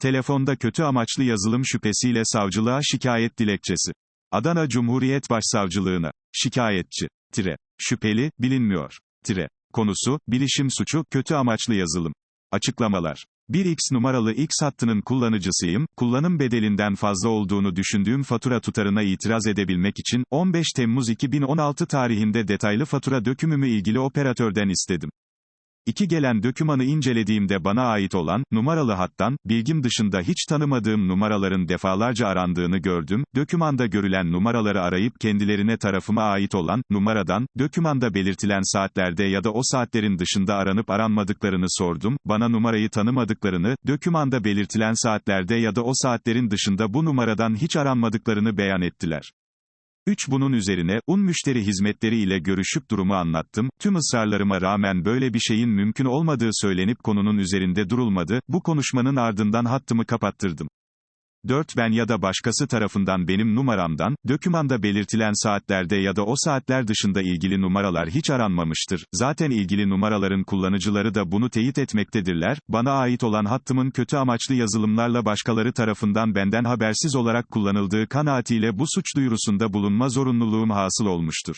Telefonda kötü amaçlı yazılım şüphesiyle savcılığa şikayet dilekçesi. Adana Cumhuriyet Başsavcılığına. Şikayetçi. Tire. Şüpheli, bilinmiyor. Tire. Konusu, bilişim suçu, kötü amaçlı yazılım. Açıklamalar. 1X numaralı X hattının kullanıcısıyım, kullanım bedelinden fazla olduğunu düşündüğüm fatura tutarına itiraz edebilmek için, 15 Temmuz 2016 tarihinde detaylı fatura dökümümü ilgili operatörden istedim. İki gelen dökümanı incelediğimde bana ait olan, numaralı hattan, bilgim dışında hiç tanımadığım numaraların defalarca arandığını gördüm, dökümanda görülen numaraları arayıp kendilerine tarafıma ait olan, numaradan, dökümanda belirtilen saatlerde ya da o saatlerin dışında aranıp aranmadıklarını sordum, bana numarayı tanımadıklarını, dökümanda belirtilen saatlerde ya da o saatlerin dışında bu numaradan hiç aranmadıklarını beyan ettiler. 3. Bunun üzerine, un müşteri hizmetleri ile görüşüp durumu anlattım, tüm ısrarlarıma rağmen böyle bir şeyin mümkün olmadığı söylenip konunun üzerinde durulmadı, bu konuşmanın ardından hattımı kapattırdım. 4. Ben ya da başkası tarafından benim numaramdan, dökümanda belirtilen saatlerde ya da o saatler dışında ilgili numaralar hiç aranmamıştır. Zaten ilgili numaraların kullanıcıları da bunu teyit etmektedirler. Bana ait olan hattımın kötü amaçlı yazılımlarla başkaları tarafından benden habersiz olarak kullanıldığı kanaatiyle bu suç duyurusunda bulunma zorunluluğum hasıl olmuştur.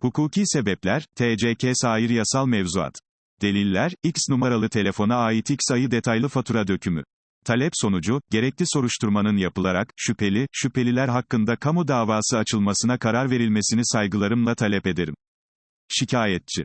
Hukuki sebepler, TCK sair yasal mevzuat. Deliller, X numaralı telefona ait X ayı detaylı fatura dökümü. Talep sonucu, gerekli soruşturmanın yapılarak, şüpheli, şüpheliler hakkında kamu davası açılmasına karar verilmesini saygılarımla talep ederim. Şikayetçi.